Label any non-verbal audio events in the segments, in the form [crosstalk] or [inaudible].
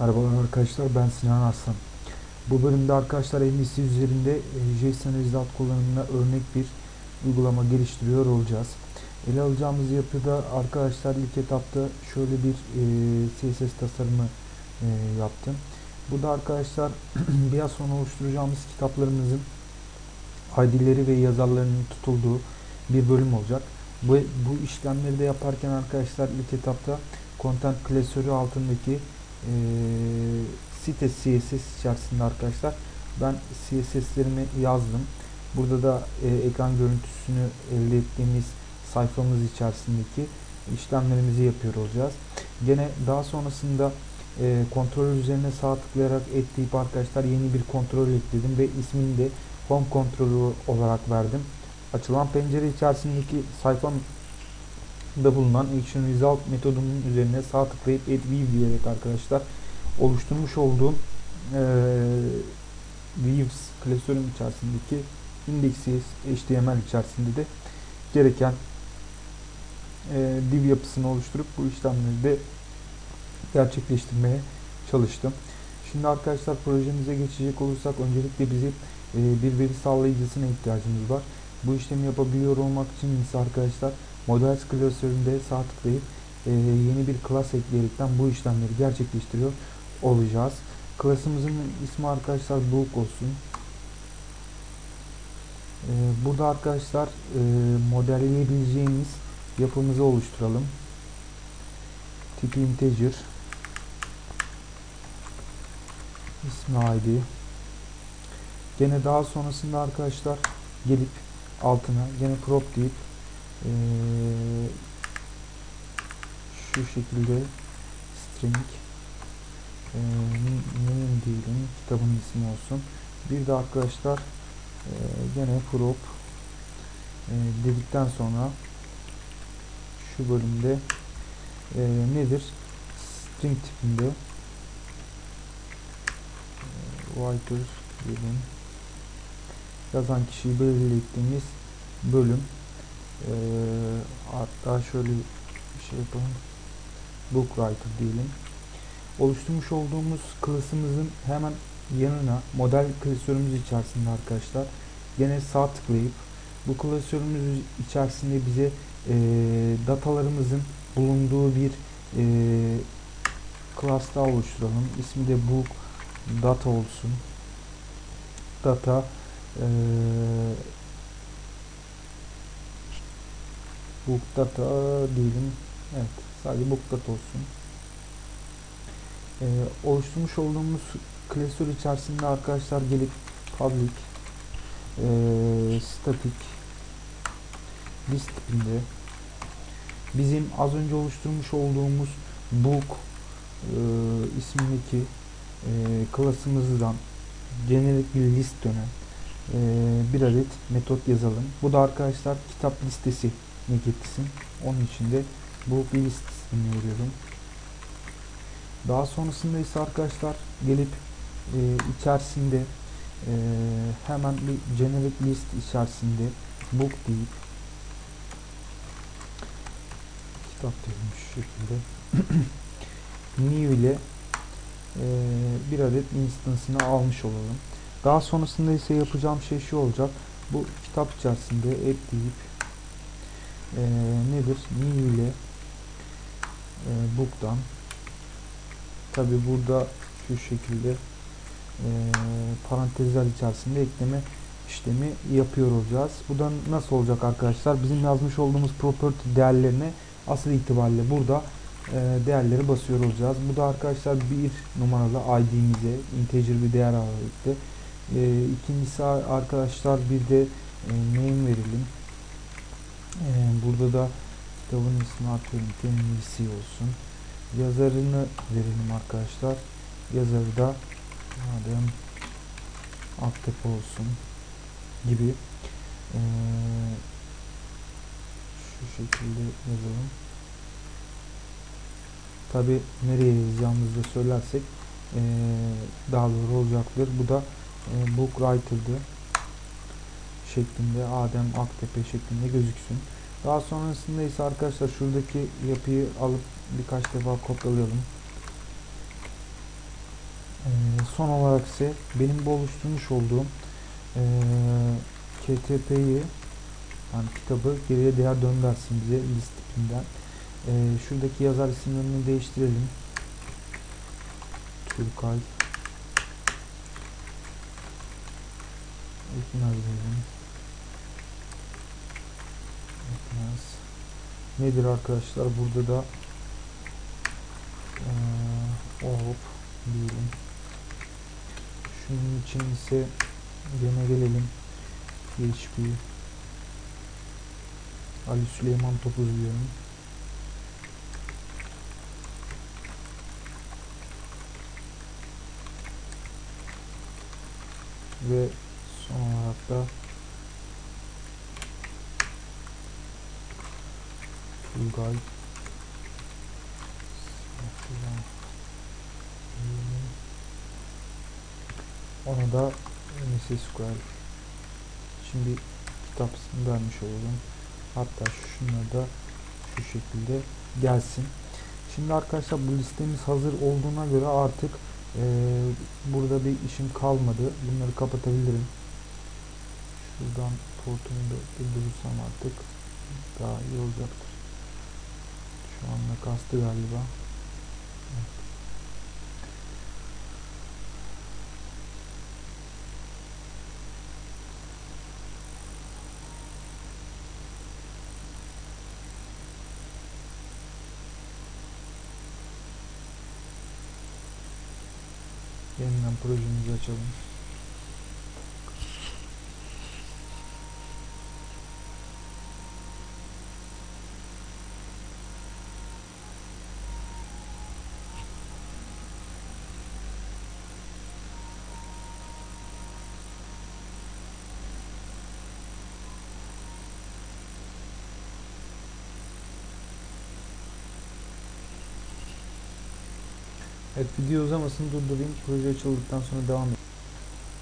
Merhabalar arkadaşlar ben Sinan Aslan. Bu bölümde arkadaşlar MVC üzerinde e, JSON result kullanımına örnek bir uygulama geliştiriyor olacağız. Ele alacağımız yapıda arkadaşlar ilk etapta şöyle bir e, CSS tasarımı e, yaptım. Bu da arkadaşlar [clears throat] biraz sonra oluşturacağımız kitaplarımızın ID'leri ve yazarlarının tutulduğu bir bölüm olacak. Bu, bu işlemleri de yaparken arkadaşlar ilk etapta content klasörü altındaki e, site CSS içerisinde arkadaşlar ben CSS'lerimi yazdım. Burada da e, ekran görüntüsünü elde ettiğimiz sayfamız içerisindeki işlemlerimizi yapıyor olacağız. Gene daha sonrasında e, kontrol üzerine sağ tıklayarak ekleyip arkadaşlar yeni bir kontrol ekledim ve ismini de home kontrolü olarak verdim. Açılan pencere içerisindeki sayfam da bulunan Action Result metodunun üzerine sağ tıklayıp Add View diyerek arkadaşlar oluşturmuş olduğum e, Views klasörün içerisindeki index.js HTML içerisinde de gereken e, div yapısını oluşturup bu işlemleri de gerçekleştirmeye çalıştım. Şimdi arkadaşlar projemize geçecek olursak öncelikle bizi e, bir veri sağlayıcısına ihtiyacımız var. Bu işlemi yapabiliyor olmak için ise arkadaşlar Models klasöründe sağ tıklayıp e, yeni bir klas ekleyerekten bu işlemleri gerçekleştiriyor olacağız. Klasımızın ismi arkadaşlar book olsun. E, burada arkadaşlar e, modelleyebileceğimiz yapımızı oluşturalım. Tipi integer. ismi ID. Gene daha sonrasında arkadaşlar gelip altına gene prop deyip ee, şu şekilde string e, name diyelim kitabın ismi olsun. Bir de arkadaşlar e, gene prop e, dedikten sonra şu bölümde e, nedir? String tipinde writer diyelim. Yazan kişiyi belirlediğimiz bölüm ee, hatta şöyle bir şey yapalım. Book writer diyelim. Oluşturmuş olduğumuz klasımızın hemen yanına model klasörümüz içerisinde arkadaşlar gene sağ tıklayıp bu klasörümüz içerisinde bize e, datalarımızın bulunduğu bir e, class oluşturalım. İsmi de book data olsun. Data e, book data diyelim. Evet. Sadece book data olsun. Ee, oluşturmuş olduğumuz klasör içerisinde arkadaşlar gelip public e, static list tipinde bizim az önce oluşturmuş olduğumuz book e, ismindeki e, klasımızdan generic bir list dönen e, bir adet metot yazalım. Bu da arkadaşlar kitap listesi ne getirsin. Onun için de bu bir listesini veriyorum. Daha sonrasında ise arkadaşlar gelip e, içerisinde e, hemen bir generic list içerisinde book deyip kitap diyelim şu şekilde [clears throat] new ile e, bir adet instance'ını almış olalım. Daha sonrasında ise yapacağım şey şu olacak. Bu kitap içerisinde add deyip e, nedir? New ile e, book'tan tabi burada şu şekilde e, parantezler içerisinde ekleme işlemi yapıyor olacağız. Bu da nasıl olacak arkadaşlar? Bizim yazmış olduğumuz property değerlerine asıl itibariyle burada e, değerleri basıyor olacağız. Bu da arkadaşlar bir numaralı ID'mize integer bir değer ağırlıklı. E, ikincisi arkadaşlar bir de e, name verelim. Ee, burada da kitabın ismi atıyorum kendisi olsun. Yazarını verelim arkadaşlar. Yazarı da madem Aktepe olsun gibi ee, şu şekilde yazalım. Tabi nereye yazacağımızı da söylersek ee, daha doğru olacaktır. Bu da e, book writer'dı şeklinde Adem Aktepe şeklinde gözüksün. Daha sonrasında ise arkadaşlar şuradaki yapıyı alıp birkaç defa kopyalayalım. son olarak ise benim bu oluşturmuş olduğum eee KTP'yi yani kitabı geriye değer döndersin bize list tipinden. Eee, şuradaki yazar isimlerini değiştirelim. Turkay Ekmez diyelim. Nedir arkadaşlar? Burada da eee hop diyelim. Şunun için ise gene gelelim. PHP Ali Süleyman Topuz diyorum. Ve son olarak da Turgay Ona da MS SQL Şimdi kitap vermiş olalım. Hatta şunları da şu şekilde gelsin. Şimdi arkadaşlar bu listemiz hazır olduğuna göre artık e, burada bir işim kalmadı. Bunları kapatabilirim. Şuradan portumu da durdurursam artık daha iyi olacaktır. Şu anda kastı galiba. Evet. Yeniden projemizi açalım. Evet video uzamasın durdurayım. Proje açıldıktan sonra devam edelim.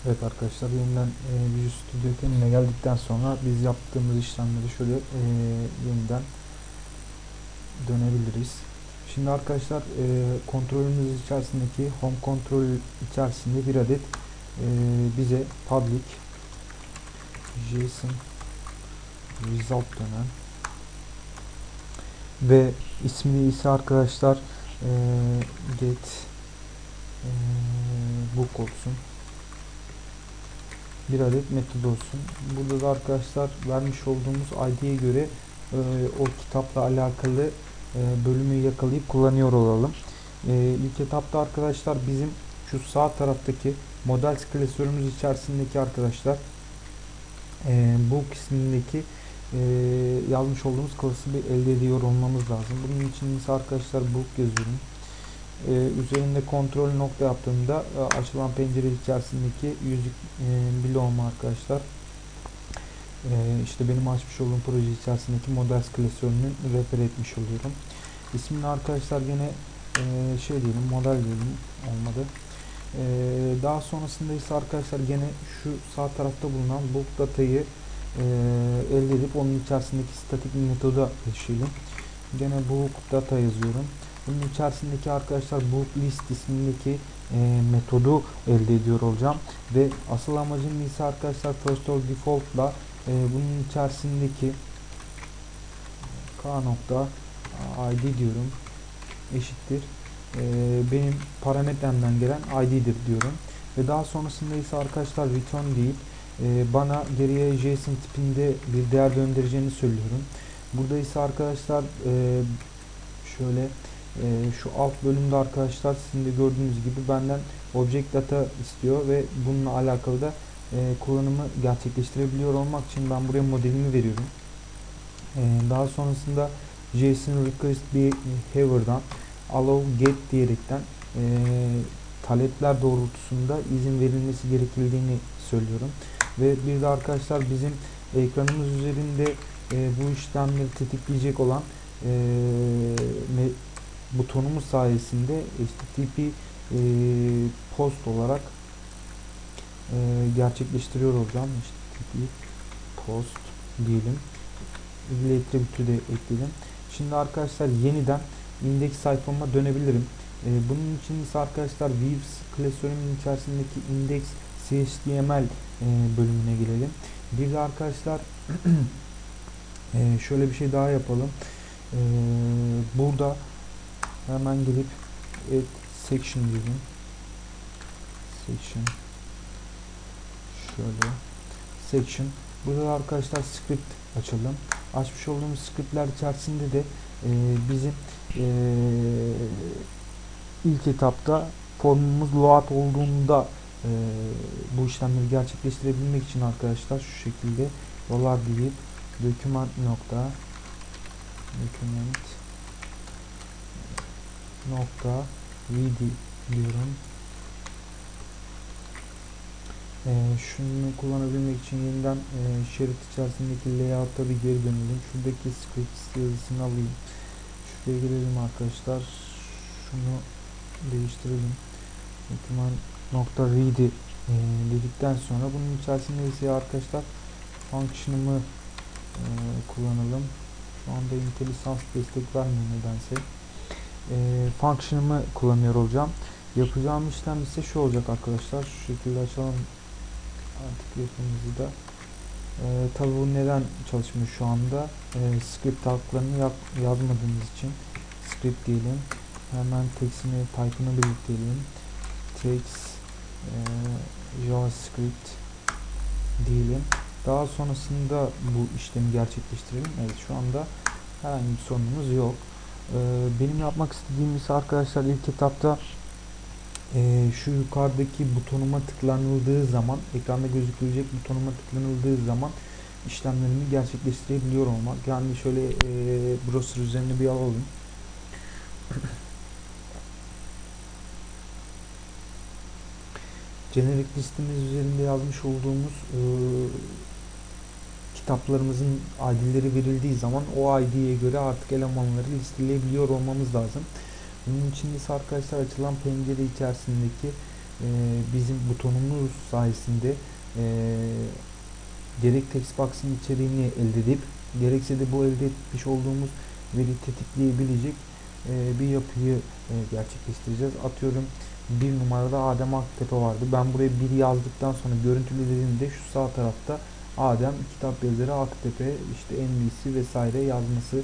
Evet arkadaşlar yeniden e, Visual Studio kendine geldikten sonra biz yaptığımız işlemleri şöyle e, yeniden dönebiliriz. Şimdi arkadaşlar e, kontrolümüz içerisindeki home kontrol içerisinde bir adet e, bize public JSON result dönen ve ismini ise arkadaşlar e, get e, book olsun bir adet metod olsun. Burada da arkadaşlar vermiş olduğumuz ID'ye göre e, o kitapla alakalı bölümü yakalayıp kullanıyor olalım. E, ilk etapta arkadaşlar bizim şu sağ taraftaki model klasörümüz içerisindeki arkadaşlar e, bu kısmındaki e, yazmış olduğumuz klası bir elde ediyor olmamız lazım. Bunun için ise arkadaşlar book yazıyorum. Ee, üzerinde kontrol nokta yaptığımda e, açılan pencere içerisindeki yüzük e, bloğumu arkadaşlar e, işte benim açmış olduğum proje içerisindeki models klasörünün refer etmiş oluyorum. İsmini arkadaşlar yine e, şey diyelim model diyelim olmadı. E, daha sonrasında ise arkadaşlar gene şu sağ tarafta bulunan book datayı e, elde edip onun içerisindeki statik metoda geçelim. Gene book data yazıyorum. Bunun içerisindeki arkadaşlar book list ismindeki e, metodu elde ediyor olacağım. Ve asıl amacım ise arkadaşlar first or default'la e, bunun içerisindeki k nokta id diyorum eşittir. E, benim parametremden gelen id'dir diyorum. Ve daha sonrasında ise arkadaşlar return deyip e, bana geriye JSON tipinde bir değer döndüreceğini söylüyorum. Burada ise arkadaşlar e, şöyle e, şu alt bölümde arkadaşlar sizin de gördüğünüz gibi benden object data istiyor ve bununla alakalı da e, kullanımı gerçekleştirebiliyor olmak için ben buraya modelimi veriyorum. Daha sonrasında JSON request behavior'dan allow get diyerekten talepler doğrultusunda izin verilmesi gerekildiğini söylüyorum. Ve bir de arkadaşlar bizim ekranımız üzerinde e, bu işlemleri tetikleyecek olan e, butonumuz sayesinde HTTP e, post olarak e, gerçekleştiriyor olacağım. HTTP post diyelim. Attribütü de ekledim. Şimdi arkadaşlar yeniden indeks sayfama dönebilirim. E, bunun için ise arkadaşlar Views klasörünün içerisindeki index CHTML e, bölümüne gelelim. Bir de arkadaşlar [clears throat] e, şöyle bir şey daha yapalım. E, burada hemen gelip add section diyelim. Section şöyle section burada arkadaşlar script açalım. Açmış olduğumuz scriptler içerisinde de e, bizim e, ilk etapta formumuz load olduğunda e, bu işlemleri gerçekleştirebilmek için arkadaşlar şu şekilde dolar deyip document nokta document nokta vd diyorum. E, şunu kullanabilmek için yeniden e, şerit içerisindeki layout'a bir geri dönelim. Şuradaki script yazısını alayım. Şuraya gelelim arkadaşlar. Şunu değiştirelim. Document nokta read'i e, dedikten sonra bunun içerisinde ise arkadaşlar function'ımı e, kullanalım. Şu anda IntelliSense destek vermiyor nedense. E, function'ımı kullanıyor olacağım. Yapacağım işlem ise şu olacak arkadaşlar. Şu şekilde açalım artık yapımızı da. E, tabi bu neden çalışmıyor şu anda? E, script haklarını yap, yazmadığımız için script diyelim. Hemen text'ini, type'ını belirtelim. Text e, JavaScript diyelim. Daha sonrasında bu işlemi gerçekleştirelim. Evet şu anda herhangi bir sorunumuz yok. E, benim yapmak istediğim ise arkadaşlar ilk etapta e, şu yukarıdaki butonuma tıklanıldığı zaman ekranda gözükecek butonuma tıklanıldığı zaman işlemlerimi gerçekleştirebiliyor olmak. Yani şöyle e, browser üzerine bir alalım. Jenerik listemiz üzerinde yazmış olduğumuz e, kitaplarımızın ID'leri verildiği zaman o ID'ye göre artık elemanları listeleyebiliyor olmamız lazım. Bunun için ise arkadaşlar açılan pencere içerisindeki e, bizim butonumuz sayesinde e, gerek textbox'ın içeriğini elde edip gerekse de bu elde etmiş olduğumuz veri tetikleyebilecek e, bir yapıyı e, gerçekleştireceğiz. Atıyorum bir numarada Adem Aktepe vardı. Ben buraya bir yazdıktan sonra görüntülediğimde şu sağ tarafta Adem kitap yazarı Aktepe işte NVC vesaire yazması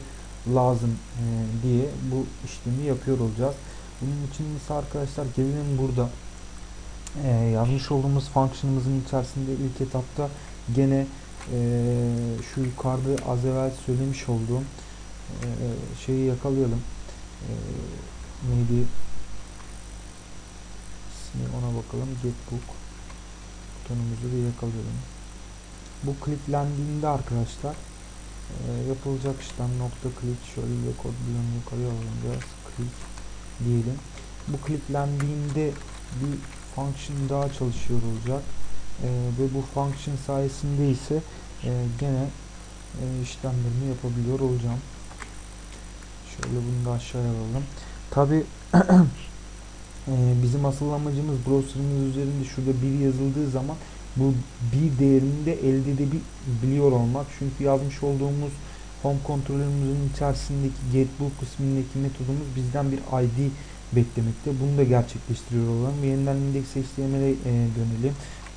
lazım e, diye bu işlemi yapıyor olacağız. Bunun için ise arkadaşlar gelelim burada e, yazmış olduğumuz function'ımızın içerisinde ilk etapta gene e, şu yukarıda az evvel söylemiş olduğum e, şeyi yakalayalım. E, neydi? İsmi ona bakalım. Getbook butonumuzu bir yakalayalım. Bu kliplendiğinde arkadaşlar e, yapılacak işlem nokta click şöyle rekord bloğunu yukarıya alalım biraz click diyelim. Bu kliplendiğinde bir function daha çalışıyor olacak e, ve bu function sayesinde ise e, gene e, işlemlerimi yapabiliyor olacağım. Şöyle bunu da aşağıya alalım. Tabi [clears throat] bizim asıl amacımız browser'ımız üzerinde şurada bir yazıldığı zaman bu bir değerini de elde edebiliyor olmak. Çünkü yazmış olduğumuz home kontrolümüzün içerisindeki getBook kısmındaki metodumuz bizden bir ID beklemekte. Bunu da gerçekleştiriyor olalım. Yeniden index HTML'e e, dönelim.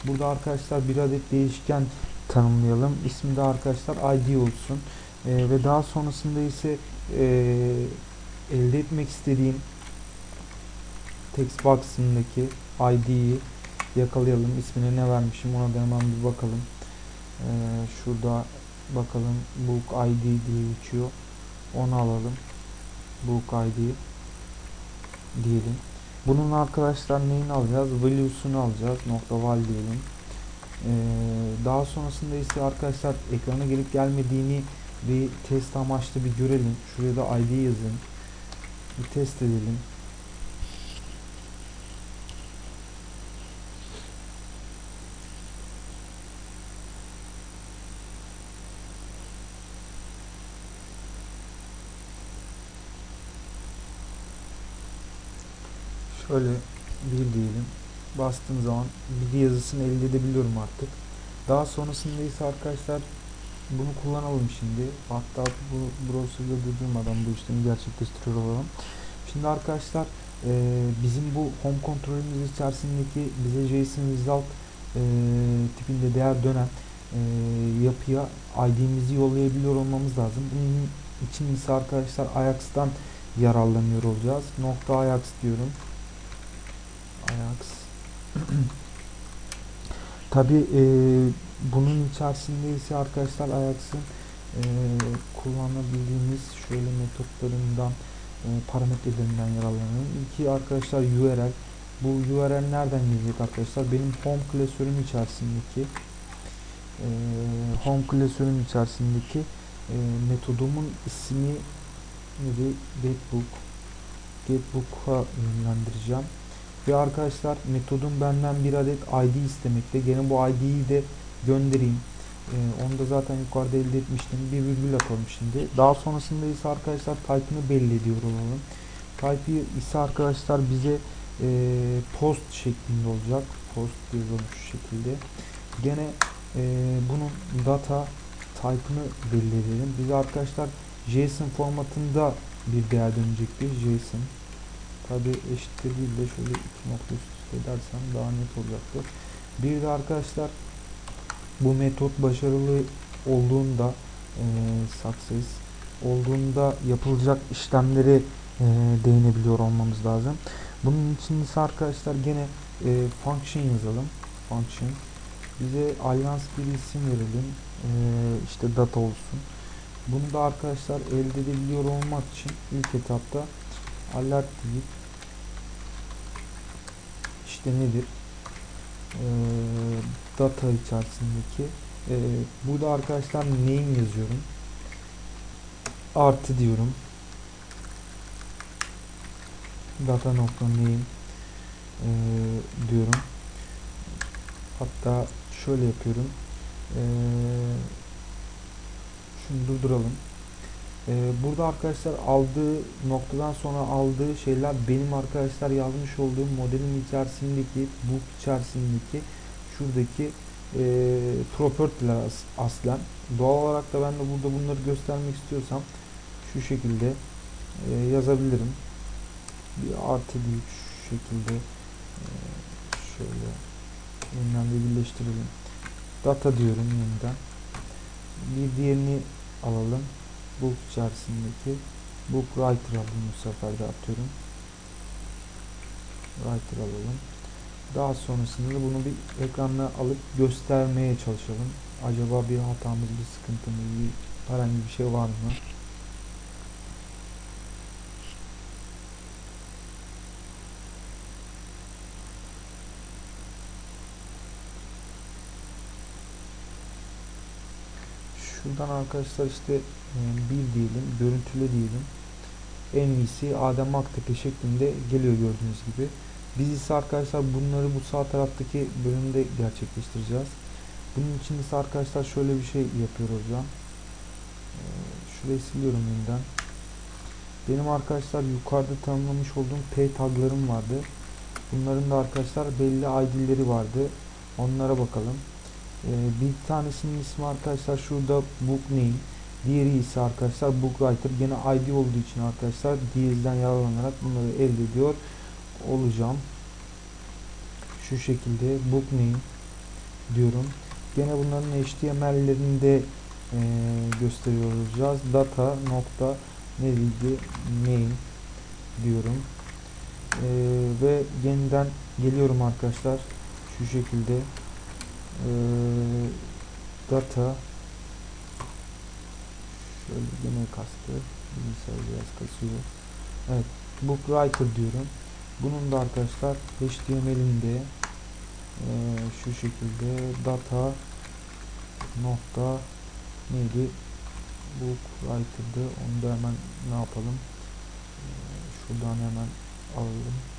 Burada arkadaşlar bir adet değişken tanımlayalım. İsmi de arkadaşlar ID olsun. E, ve daha sonrasında ise e, elde etmek istediğim text box'ındaki ID'yi yakalayalım. İsmine ne vermişim ona da hemen bir bakalım. Ee, şurada bakalım book ID diye geçiyor. Onu alalım. Book ID diyelim. Bunun arkadaşlar neyini alacağız? Value'sunu alacağız. Nokta val diyelim. Ee, daha sonrasında ise arkadaşlar ekrana gelip gelmediğini bir test amaçlı bir görelim. Şuraya da ID yazın. Bir test edelim. Şöyle bir diyelim. Bastığım zaman bilgi yazısını elde edebiliyorum artık. Daha sonrasında ise arkadaşlar bunu kullanalım şimdi. Hatta bu browser'da durdurmadan bu işlemi gerçekleştiriyor olalım. Şimdi arkadaşlar e, bizim bu home kontrolümüz içerisindeki bize JSON result e, tipinde değer dönen e, yapıya ID'mizi yollayabiliyor olmamız lazım. Bunun için ise arkadaşlar Ajax'tan yararlanıyor olacağız. Nokta Ajax diyorum. Ajax. [clears throat] Tabi e, bunun içerisinde ise arkadaşlar Ajax'ın e, kullanabildiğimiz şöyle metotlarından e, parametrelerinden yararlanalım. İlki arkadaşlar URL. Bu URL nereden gelecek arkadaşlar? Benim home klasörüm içerisindeki e, home klasörüm içerisindeki e, metodumun ismi neydi? Getbook. Getbook'a yönlendireceğim. Ve arkadaşlar metodum benden bir adet ID istemekte. Gene bu ID'yi de göndereyim. Ee, onu da zaten yukarıda elde etmiştim. Bir virgül atalım şimdi. Daha sonrasında ise arkadaşlar type'ını belli ediyor olalım. Type'ı ise arkadaşlar bize e, post şeklinde olacak. Post yazalım şu şekilde. Gene e, bunun data type'ını belli edelim. Bize arkadaşlar JSON formatında bir değer dönecektir. JSON tabi eşittir değil de şöyle iki nokta üst üste edersem daha net olacaktır. Bir de arkadaşlar bu metot başarılı olduğunda e, success olduğunda yapılacak işlemleri e, değinebiliyor olmamız lazım. Bunun için ise arkadaşlar gene e, function yazalım. Function bize alyans bir isim verelim. E, işte data olsun. Bunu da arkadaşlar elde edebiliyor olmak için ilk etapta alert deyip işte nedir? Ee, data içerisindeki e, burada arkadaşlar name yazıyorum. Artı diyorum. Data nokta name e, diyorum. Hatta şöyle yapıyorum. Eee şunu durduralım. Ee, burada arkadaşlar aldığı noktadan sonra aldığı şeyler benim arkadaşlar yazmış olduğum modelin içerisindeki book içerisindeki şuradaki e, property'ler as aslen. Doğal olarak da ben de burada bunları göstermek istiyorsam şu şekilde e, yazabilirim. Bir artı şu şekilde e, şöyle yeniden bir birleştirelim. Data diyorum yeniden. Bir diğerini alalım. Book içerisindeki book writer alalım bu sefer de atıyorum. Writer alalım. Daha sonrasında bunu bir ekranına alıp göstermeye çalışalım. Acaba bir hatamız, bir sıkıntımız, bir herhangi bir şey var mı? Şuradan arkadaşlar işte e, bir diyelim, görüntüle diyelim. En iyisi Adem Aktepe şeklinde geliyor gördüğünüz gibi. Biz ise arkadaşlar bunları bu sağ taraftaki bölümde gerçekleştireceğiz. Bunun için ise arkadaşlar şöyle bir şey yapıyor hocam. E, şurayı siliyorum yeniden. Benim arkadaşlar yukarıda tanımlamış olduğum P taglarım vardı. Bunların da arkadaşlar belli ID'leri vardı. Onlara bakalım. Ee, bir tanesinin ismi arkadaşlar şurada book name. Diğeri ise arkadaşlar book writer. Gene ID olduğu için arkadaşlar diyezden yararlanarak bunları elde ediyor olacağım. Şu şekilde book name diyorum. Gene bunların HTML'lerini de e, gösteriyor olacağız. Data nokta neydi name diyorum. E, ve yeniden geliyorum arkadaşlar. Şu şekilde data şöyle yine kastı. Bilgisayar biraz kasıyor. Evet book writer diyorum. Bunun da arkadaşlar HTML'inde e, şu şekilde data nokta neydi? Book writer'dı. Onu da hemen ne yapalım? E, şuradan hemen alalım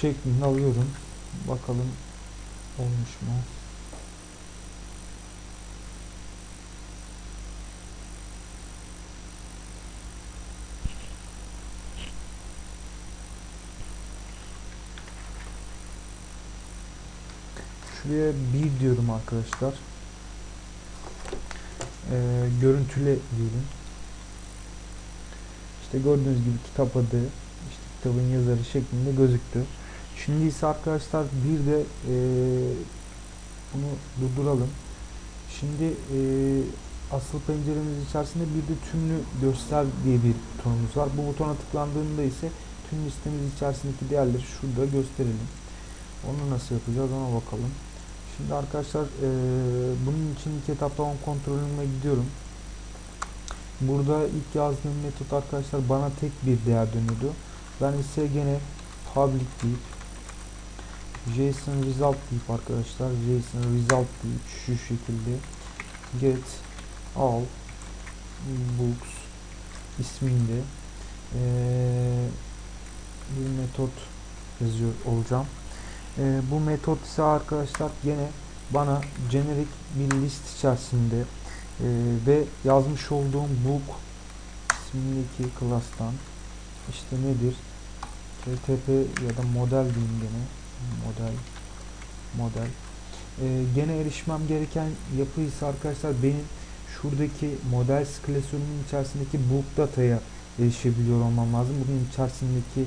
şeklinde alıyorum. Bakalım olmuş mu? Şuraya bir diyorum arkadaşlar. e, görüntüle diyelim. İşte gördüğünüz gibi kitap adı, işte kitabın yazarı şeklinde gözüktü. Şimdi ise arkadaşlar bir de e, bunu durduralım. Şimdi e, asıl penceremiz içerisinde bir de tümlü göster diye bir butonumuz var. Bu butona tıklandığında ise tüm listemiz içerisindeki değerleri şurada gösterelim. Onu nasıl yapacağız ona bakalım. Şimdi arkadaşlar e, bunun için ilk etapta on kontrolüme gidiyorum. Burada ilk yazdığım metot arkadaşlar bana tek bir değer dönüyordu. Ben ise gene public deyip JSON result deyip arkadaşlar. JSON result deyip şu şekilde. Get all books isminde. Eee, bir metot yazıyor olacağım. Eee, bu metot ise arkadaşlar gene bana generic bir list içerisinde eee, ve yazmış olduğum book ismindeki class'tan işte nedir? TTP ya da model diyeyim gene model model Ee, gene erişmem gereken yapı ise arkadaşlar benim şuradaki model klasörünün içerisindeki book data'ya erişebiliyor olmam lazım. Bunun içerisindeki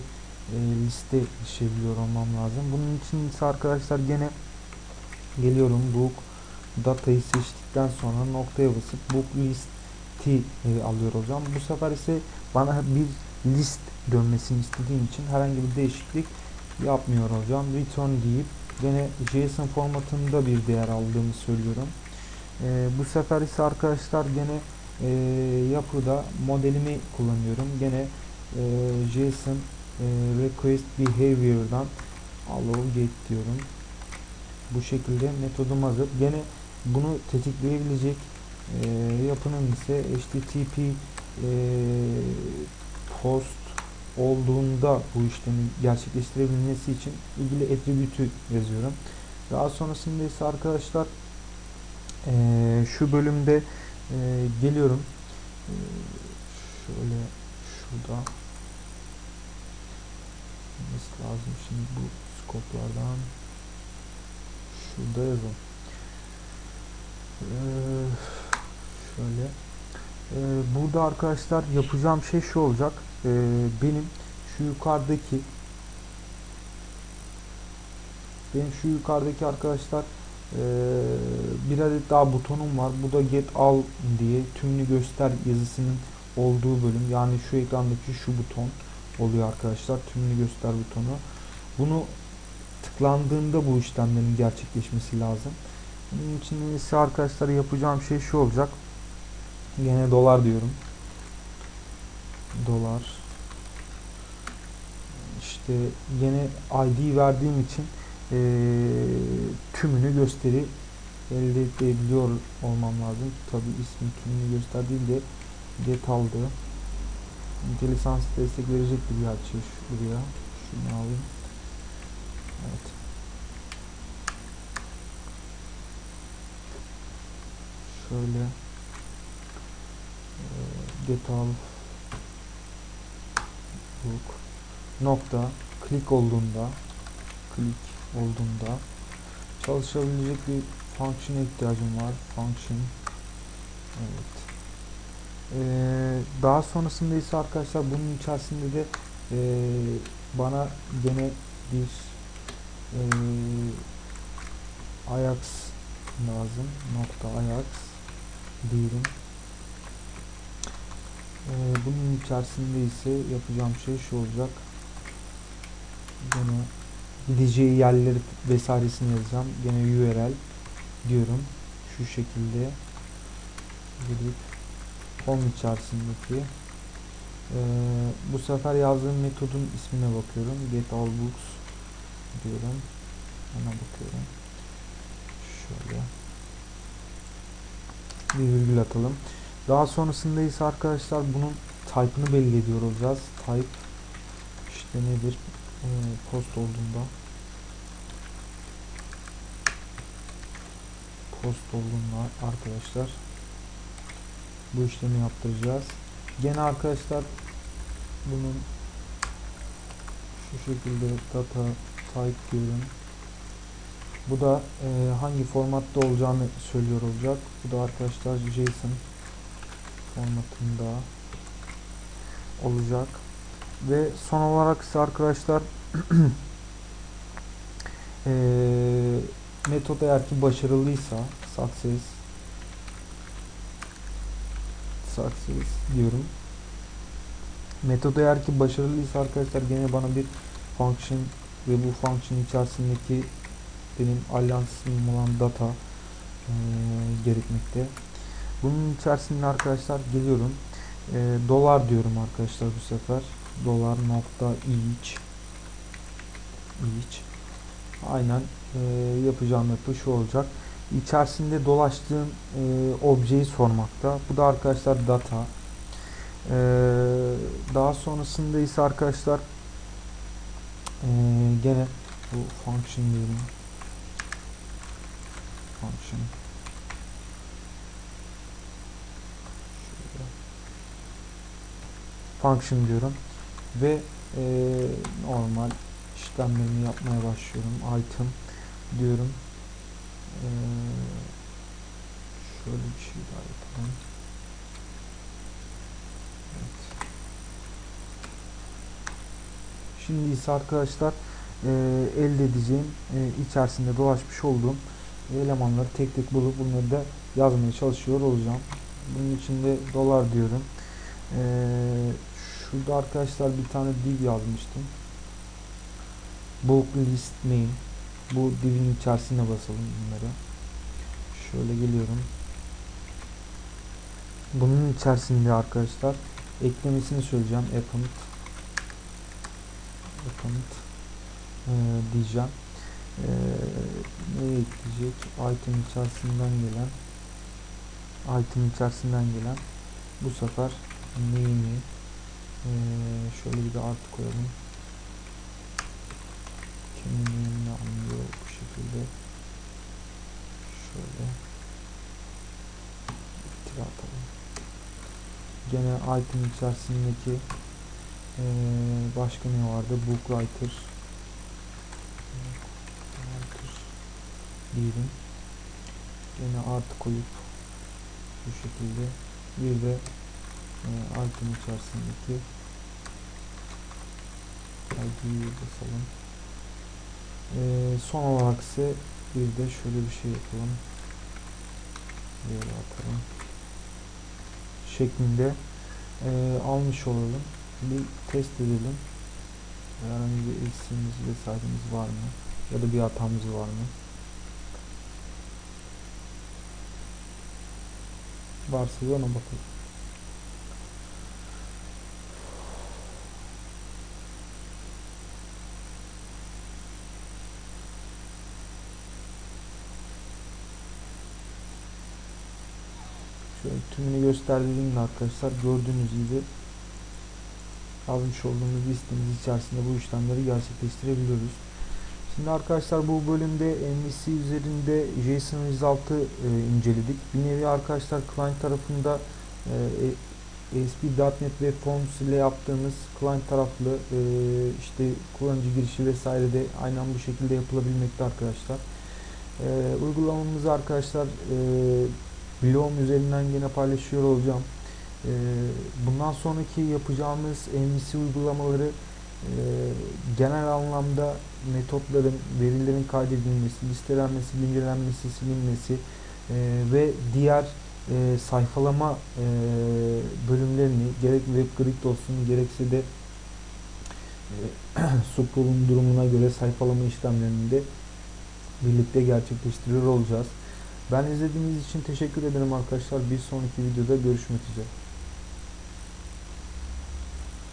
e, liste erişebiliyor olmam lazım. Bunun için ise arkadaşlar gene geliyorum book datayı seçtikten sonra noktaya basıp book listi e, alıyor olacağım. Bu sefer ise bana bir list dönmesini istediğim için herhangi bir değişiklik yapmıyor olacağım. Return deyip gene JSON formatında bir değer aldığımı söylüyorum. Ee, bu sefer ise arkadaşlar gene e, yapıda modelimi kullanıyorum. Gene e, JSON e, request behavior'dan allow get diyorum. Bu şekilde metodum hazır. Gene bunu tetikleyebilecek e, yapının ise HTTP e, post olduğunda bu işlemi gerçekleştirebilmesi için ilgili attribütü yazıyorum. Daha sonrasında ise arkadaşlar eee, şu bölümde eee, geliyorum. Eee, şöyle şurada nasıl lazım şimdi bu skoplardan şurada yazalım. Eee, şöyle eee, burada arkadaşlar yapacağım şey şu olacak. Eee, benim şu yukarıdaki benim şu yukarıdaki arkadaşlar eee, bir adet daha butonum var. Bu da get all diye tümünü göster yazısının olduğu bölüm. Yani şu ekrandaki şu buton oluyor arkadaşlar. Tümünü göster butonu. Bunu tıklandığında bu işlemlerin gerçekleşmesi lazım. Bunun için ise arkadaşlar yapacağım şey şu olacak. Gene dolar diyorum. Dolar. İşte yine ID verdiğim için eee, tümünü gösteri elde edebiliyor olmam lazım. Tabi ismi tümünü göster değil de get aldı. lisans destek verecektir gerçi şuraya. Şunu alayım. Evet. Şöyle eee, get book nokta klik olduğunda klik olduğunda çalışabilecek bir function ihtiyacım var. Function evet. Ee, daha sonrasında ise arkadaşlar bunun içerisinde de ee, bana gene bir ee, Ajax lazım. Nokta Ajax diyelim. Ee, bunun içerisinde ise yapacağım şey şu olacak. Gene gideceği yerleri vesairesini yazacağım. Gene URL diyorum. Şu şekilde gidip home içerisindeki ee, bu sefer yazdığım metodun ismine bakıyorum. Get all books diyorum. Ona bakıyorum. Şöyle bir virgül atalım. Daha sonrasında ise arkadaşlar bunun type'ını belli ediyor olacağız. Type işte nedir? Ee, post olduğunda post olduğunda arkadaşlar bu işlemi yaptıracağız. Gene arkadaşlar bunun şu şekilde data type diyorum. Bu da e, hangi formatta olacağını söylüyor olacak. Bu da arkadaşlar JSON formatında olacak. Ve son olarak ise arkadaşlar [clears throat] eee metot eğer ki başarılıysa success success diyorum. Metot eğer ki başarılıysa arkadaşlar gene bana bir function ve bu function içerisindeki benim alyansım olan data eee, gerekmekte. Bunun içerisinde arkadaşlar geliyorum. Eee, dolar diyorum arkadaşlar bu sefer. Dolar nokta each each aynen eee, yapacağım yapı şu olacak. İçerisinde dolaştığım eee, objeyi sormakta. Bu da arkadaşlar data. Eee, daha sonrasında ise arkadaşlar eee, gene bu function diyelim. Function. Function diyorum ve eee, normal işlemlerimi yapmaya başlıyorum. Item diyorum. Eee, şöyle bir şey daha yapalım. Evet. Şimdi ise arkadaşlar eee, elde edeceğim eee, içerisinde dolaşmış olduğum elemanları tek tek bulup bunları da yazmaya çalışıyor olacağım. Bunun için de dolar diyorum. Eee, şurada arkadaşlar bir tane div yazmıştım. Bulk list main. Bu divin içerisine basalım bunları. Şöyle geliyorum. Bunun içerisinde arkadaşlar eklemesini söyleyeceğim. Append Append eee, diyeceğim. Eee ne ekleyecek? Item içerisinden gelen item içerisinden gelen bu sefer name'i eee, şöyle bir de artı koyalım. Kimin name'ini anlıyor bu şekilde. Şöyle iktira atalım. Gene item içerisindeki eee, başka ne vardı? Book writer writer diyelim. Gene artı koyup bu şekilde bir de e, item içerisindeki ID'yi basalım. E, son olarak ise bir de şöyle bir şey yapalım. Böyle atalım. Şeklinde e, almış olalım. Bir test edelim. Herhangi bir eksiğimiz vesairemiz var mı? Ya da bir hatamız var mı? Varsa da ona bakalım. Şöyle tümünü gösterdiğimde arkadaşlar gördüğünüz gibi yazmış olduğumuz listemiz içerisinde bu işlemleri gerçekleştirebiliyoruz. Şimdi arkadaşlar bu bölümde MVC üzerinde JSON result'ı e, inceledik. Bir nevi arkadaşlar client tarafında e, ASP.NET ve Forms ile yaptığımız client taraflı e, işte kullanıcı girişi vesaire de aynen bu şekilde yapılabilmekte arkadaşlar. E, uygulamamızı arkadaşlar e, blogum üzerinden yine paylaşıyor olacağım. E, bundan sonraki yapacağımız MVC uygulamaları e, genel anlamda metotların, verilerin kaydedilmesi, listelenmesi, güncellenmesi, silinmesi e, ve diğer e, sayfalama bölümlerini gerek WebGrid olsun gerekse de e, [clears throat] durumuna göre sayfalama işlemlerini de birlikte gerçekleştiriyor olacağız. Ben izlediğiniz için teşekkür ederim arkadaşlar. Bir sonraki videoda görüşmek üzere.